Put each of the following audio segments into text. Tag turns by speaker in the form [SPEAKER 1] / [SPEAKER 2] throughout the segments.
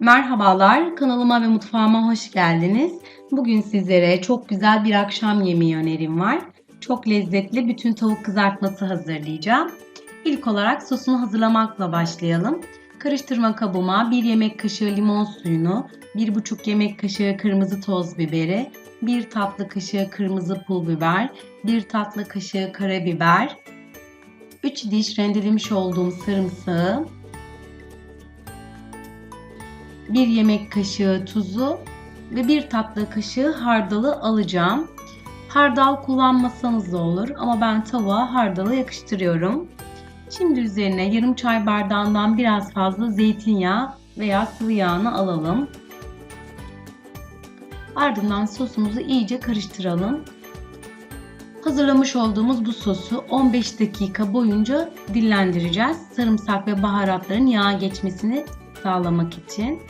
[SPEAKER 1] Merhabalar, kanalıma ve mutfağıma hoş geldiniz. Bugün sizlere çok güzel bir akşam yemeği önerim var. Çok lezzetli bütün tavuk kızartması hazırlayacağım. İlk olarak sosunu hazırlamakla başlayalım. Karıştırma kabıma 1 yemek kaşığı limon suyunu, 1,5 yemek kaşığı kırmızı toz biberi, 1 tatlı kaşığı kırmızı pul biber, 1 tatlı kaşığı karabiber, 3 diş rendelemiş olduğum sarımsağı, 1 yemek kaşığı tuzu ve 1 tatlı kaşığı hardalı alacağım. Hardal kullanmasanız da olur ama ben tavuğa hardalı yakıştırıyorum. Şimdi üzerine yarım çay bardağından biraz fazla zeytinyağı veya sıvı yağını alalım. Ardından sosumuzu iyice karıştıralım. Hazırlamış olduğumuz bu sosu 15 dakika boyunca dinlendireceğiz. Sarımsak ve baharatların yağa geçmesini sağlamak için.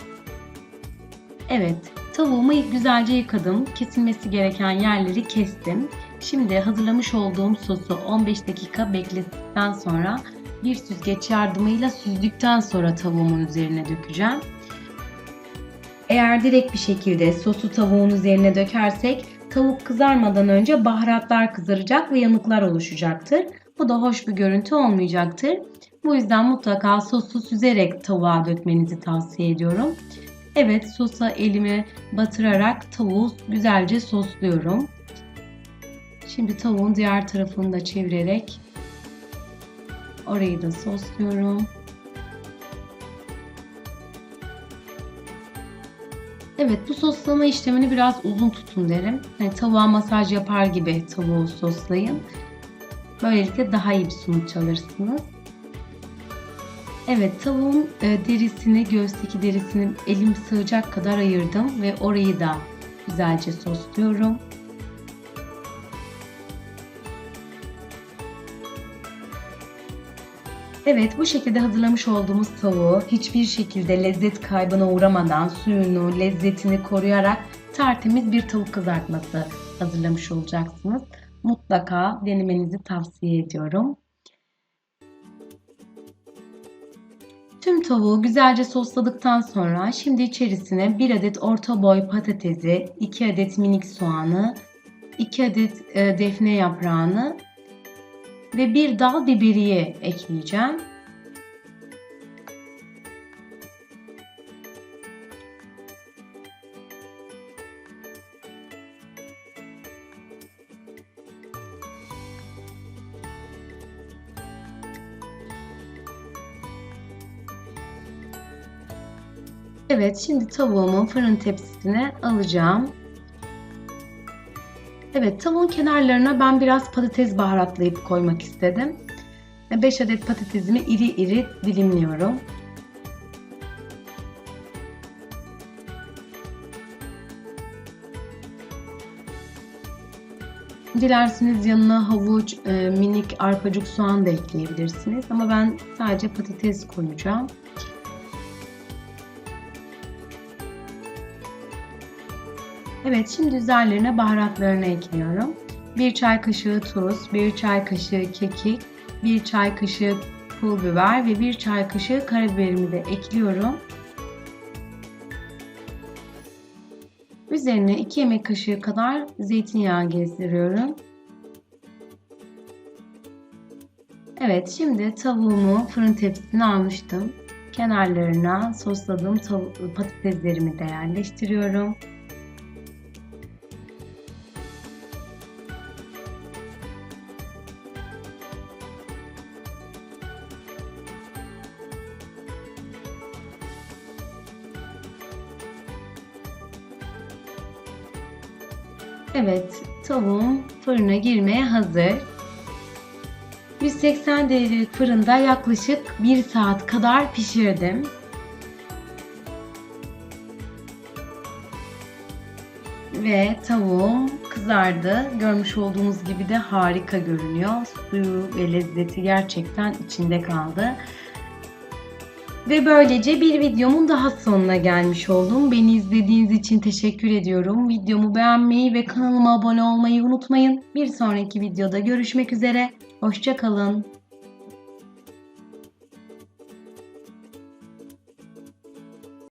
[SPEAKER 1] Evet, tavuğumu güzelce yıkadım. Kesilmesi gereken yerleri kestim. Şimdi hazırlamış olduğum sosu 15 dakika beklettikten sonra bir süzgeç yardımıyla süzdükten sonra tavuğumun üzerine dökeceğim. Eğer direkt bir şekilde sosu tavuğun üzerine dökersek tavuk kızarmadan önce baharatlar kızaracak ve yanıklar oluşacaktır. Bu da hoş bir görüntü olmayacaktır. Bu yüzden mutlaka sosu süzerek tavuğa dökmenizi tavsiye ediyorum. Evet sosa elimi batırarak tavuğu güzelce sosluyorum. Şimdi tavuğun diğer tarafını da çevirerek orayı da sosluyorum. Evet bu soslama işlemini biraz uzun tutun derim. Yani tavuğa masaj yapar gibi tavuğu soslayın. Böylelikle daha iyi bir sonuç alırsınız. Evet tavuğun e, derisini, göğüsteki derisini elim sığacak kadar ayırdım ve orayı da güzelce sosluyorum. Evet bu şekilde hazırlamış olduğumuz tavuğu hiçbir şekilde lezzet kaybına uğramadan suyunu, lezzetini koruyarak tertemiz bir tavuk kızartması hazırlamış olacaksınız. Mutlaka denemenizi tavsiye ediyorum. Tüm tavuğu güzelce sosladıktan sonra şimdi içerisine 1 adet orta boy patatesi, 2 adet minik soğanı, 2 adet e, defne yaprağını ve bir dal biberiye ekleyeceğim. Evet, şimdi tavuğumu fırın tepsisine alacağım. Evet, tavuğun kenarlarına ben biraz patates baharatlayıp koymak istedim. 5 adet patatesimi iri iri dilimliyorum. Dilerseniz yanına havuç, e, minik arpacık soğan da ekleyebilirsiniz. Ama ben sadece patates koyacağım. Evet şimdi üzerlerine baharatlarını ekliyorum. 1 çay kaşığı tuz, 1 çay kaşığı kekik, 1 çay kaşığı pul biber ve 1 çay kaşığı karabiberimi de ekliyorum. Üzerine 2 yemek kaşığı kadar zeytinyağı gezdiriyorum. Evet şimdi tavuğumu fırın tepsisine almıştım. Kenarlarına sosladığım patateslerimi de yerleştiriyorum. Evet, tavuğum fırına girmeye hazır. 180 derecelik fırında yaklaşık 1 saat kadar pişirdim. Ve tavuğum kızardı. Görmüş olduğunuz gibi de harika görünüyor. Suyu ve lezzeti gerçekten içinde kaldı. Ve böylece bir videomun daha sonuna gelmiş oldum. Beni izlediğiniz için teşekkür ediyorum. Videomu beğenmeyi ve kanalıma abone olmayı unutmayın. Bir sonraki videoda görüşmek üzere. Hoşçakalın.